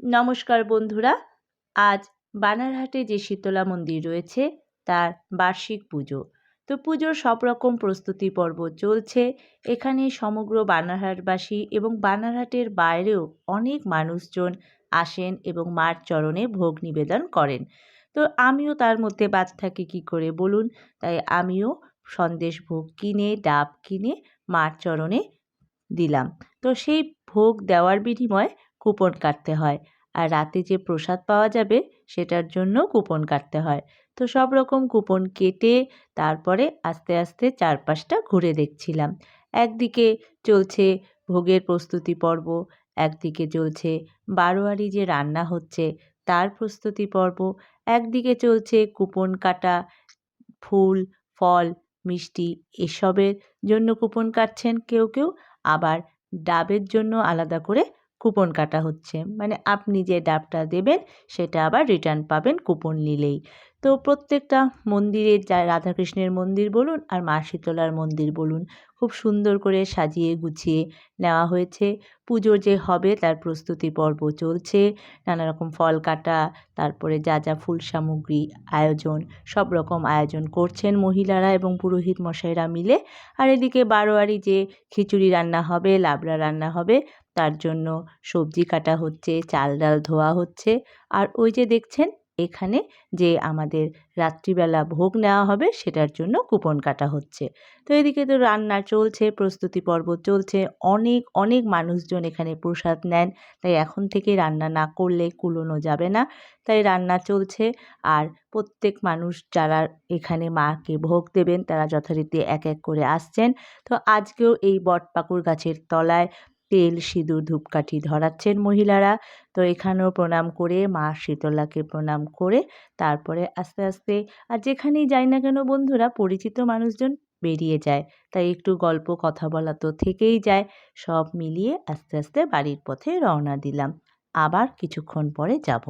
নমস্কার বন্ধুরা, আজ বানারহাটে যে শীতলা মন্দির রয়েছে, তার বার্ষিক পুজো। তো পুজোর সব রকম প্রস্তুতি পর্ব চলছে। এখানে সমগ্র বানারহাটবাসী এবং বানারহাটের বাইরেও অনেক মানুষজন আসেন এবং মার চরণে ভোগ নিবেদন করেন। তো আমিও তার মধ্যে বাদ থাকি কী করে বলুন? তাই আমিও সন্দেশ ভোগ কিনে, ডাব কিনে মার চরণে দিলাম। তো সেই ভোগ দেওয়ার বিনিময়ে কুপন কাটতে হয়। আর রাতে যে প্রসাদ পাওয়া যাবে, সেটার জন্য কুপন কাটতে হয়। তো সব রকম কুপন কেটে তারপরে আস্তে আস্তে চারপাশটা ঘুরে দেখছিলাম। একদিকে চলছে ভোগের প্রস্তুতি পর্ব, একদিকে চলছে বারোয়ারি যে রান্না হচ্ছে, তার প্রস্তুতি পর্ব, একদিকে চলছে কুপন কাটা, ফুল, ফল, মিষ্টি এসবের জন্য কুপন কাটছেন কেউ কেউ। আবার ডাবের জন্য আলাদা করে কুপন কাটা হচ্ছে। মানে আপনি যে ডাবটা দেবেন, সেটা আবার রিটার্ন পাবেন কুপন নিলেই। তো প্রত্যেকটা মন্দিরে যা রাধাকৃষ্ণের মন্দির বলুন আর মা শীতলার মন্দির বলুন, খুব সুন্দর করে সাজিয়ে গুছিয়ে নেওয়া হয়েছে। পুজো যে হবে তার প্রস্তুতি পর্ব চলছে। নানা রকম ফল কাটা, তারপরে যা যা ফুল সামগ্রী আয়োজন, সব রকম আয়োজন করছেন মহিলারা এবং পুরোহিত মশাইরা মিলে। আর এদিকে বারোয়ারি যে খিচুড়ি রান্না হবে, লাবড়া রান্না হবে তার জন্য সবজি কাটা হচ্ছে, চাল ডাল ধোয়া হচ্ছে। আর ওই যে দেখছেন, এখানে যে আমাদের রাত্রিবেলা ভোগ নেওয়া হবে, সেটার জন্য কুপন কাটা হচ্ছে। তো এদিকে তো রান্না চলছে, প্রস্তুতি পর্ব চলছে, অনেক অনেক মানুষজন এখানে প্রসাদ নেন। তাই এখন থেকে রান্না না করলে কুলোনো যাবে না। তাই রান্না চলছে। আর প্রত্যেক মানুষ যারা এখানে মাকে ভোগ দেবেন, তারা যথারীতি এক এক করে আসছেন। তো আজকেও এই বটপাকুর গাছের তলায় তেল, সিঁদুর, ধূপকাঠি ধরাচ্ছেন মহিলারা। তো এখানেও প্রণাম করে মা শীতলাকে প্রণাম করে তারপরে আস্তে আস্তে আর যেখানেই যাই না কেন বন্ধুরা পরিচিত মানুষজন বেরিয়ে যায়। তাই একটু গল্প কথা বলা তো থেকেই যায়। সব মিলিয়ে আস্তে আস্তে বাড়ির পথে রওনা দিলাম। আবার কিছুক্ষণ পরে যাব।